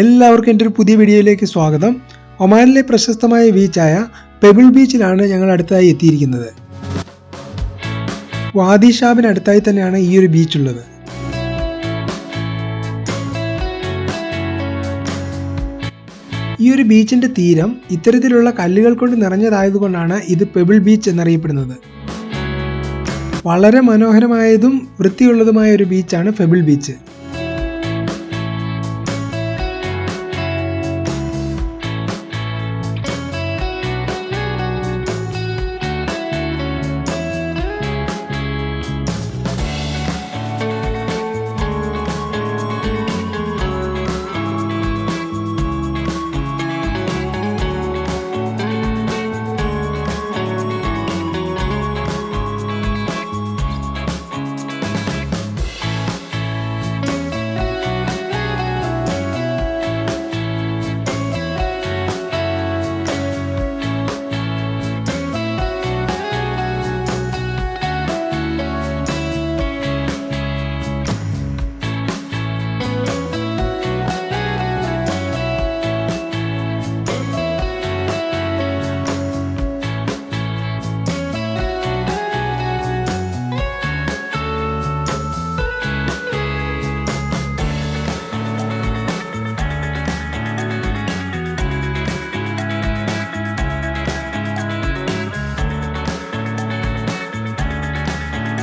എല്ലാവർക്കും എന്റെ ഒരു പുതിയ വീഡിയോയിലേക്ക് സ്വാഗതം. ഒമാനിലെ പ്രശസ്തമായ ബീച്ചായ പെബിൾ ബീച്ചിലാണ് ഞങ്ങൾ അടുത്തായി എത്തിയിരിക്കുന്നത്. വാദി ഷാബിന് അടുത്തായി തന്നെയാണ് ഈ ഒരു ബീച്ച് ഉള്ളത്. ഈ ഒരു ബീച്ചിന്റെ തീരം ഇത്തരത്തിലുള്ള കല്ലുകൾ കൊണ്ട് നിറഞ്ഞതായതുകൊണ്ടാണ് ഇത് പെബിൾ ബീച്ച് എന്നറിയപ്പെടുന്നത്. വളരെ മനോഹരമായതും വൃത്തിയുള്ളതുമായ ഒരു ബീച്ചാണ് പെബിൾ ബീച്ച്.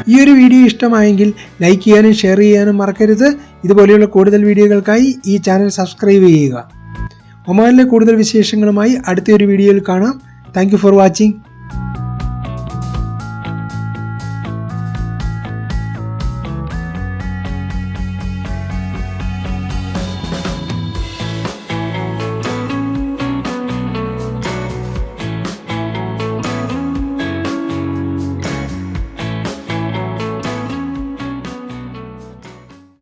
ഈ ഒരു വീഡിയോ ഇഷ്ടമായെങ്കിൽ ലൈക്ക് ചെയ്യാനും ഷെയർ ചെയ്യാനും മറക്കരുത്. ഇതുപോലെയുള്ള കൂടുതൽ വീഡിയോകൾക്കായി ഈ ചാനൽ സബ്സ്ക്രൈബ് ചെയ്യുക. ഒമാനിലെ കൂടുതൽ വിശേഷങ്ങളുമായി അടുത്ത ഒരു വീഡിയോയിൽ കാണാം. Thank for watching